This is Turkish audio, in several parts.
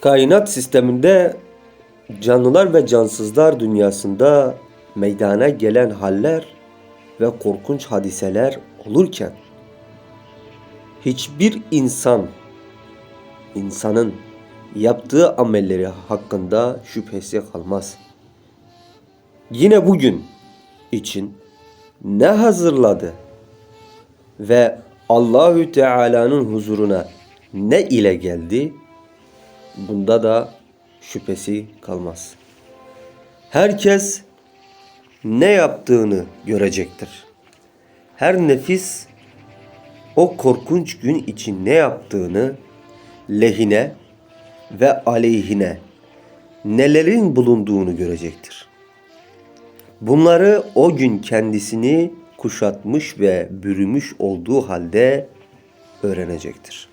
Kainat sisteminde canlılar ve cansızlar dünyasında meydana gelen haller ve korkunç hadiseler olurken hiçbir insan insanın yaptığı amelleri hakkında şüphesi kalmaz. Yine bugün için ne hazırladı ve Allahü Teala'nın huzuruna ne ile geldi bunda da şüphesi kalmaz. Herkes ne yaptığını görecektir. Her nefis o korkunç gün için ne yaptığını lehine ve aleyhine nelerin bulunduğunu görecektir. Bunları o gün kendisini kuşatmış ve bürümüş olduğu halde öğrenecektir.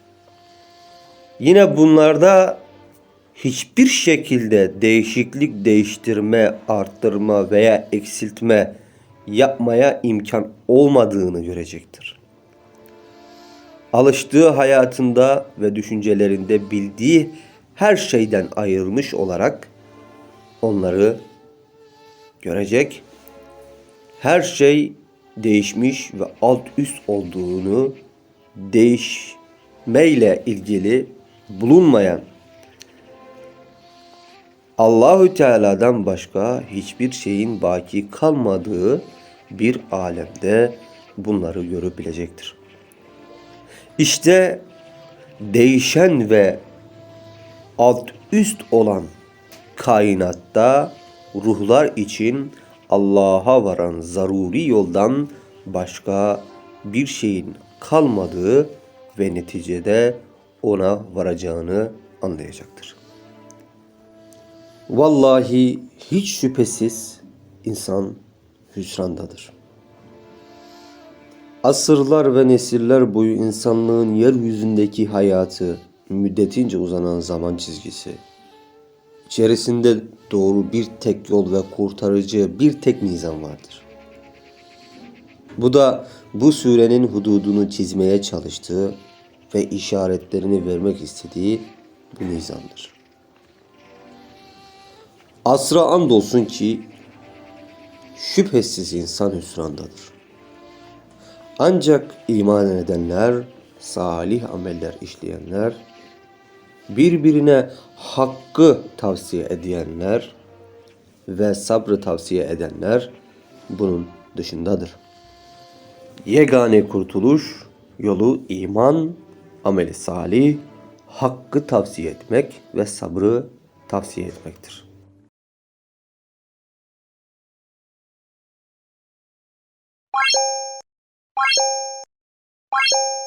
Yine bunlarda hiçbir şekilde değişiklik, değiştirme, arttırma veya eksiltme yapmaya imkan olmadığını görecektir. Alıştığı hayatında ve düşüncelerinde bildiği her şeyden ayrılmış olarak onları görecek. Her şey değişmiş ve alt üst olduğunu değişmeyle ilgili bulunmayan Allahü Teala'dan başka hiçbir şeyin baki kalmadığı bir alemde bunları görebilecektir. İşte değişen ve alt üst olan kainatta ruhlar için Allah'a varan zaruri yoldan başka bir şeyin kalmadığı ve neticede ona varacağını anlayacaktır. Vallahi hiç şüphesiz insan hüsrandadır. Asırlar ve nesiller boyu insanlığın yeryüzündeki hayatı müddetince uzanan zaman çizgisi, içerisinde doğru bir tek yol ve kurtarıcı bir tek nizam vardır. Bu da bu surenin hududunu çizmeye çalıştığı ve işaretlerini vermek istediği bu nizamdır. Asra andolsun ki şüphesiz insan hüsrandadır. Ancak iman edenler, salih ameller işleyenler, birbirine hakkı tavsiye edenler ve sabrı tavsiye edenler bunun dışındadır. Yegane kurtuluş yolu iman, ameli salih, hakkı tavsiye etmek ve sabrı tavsiye etmektir. you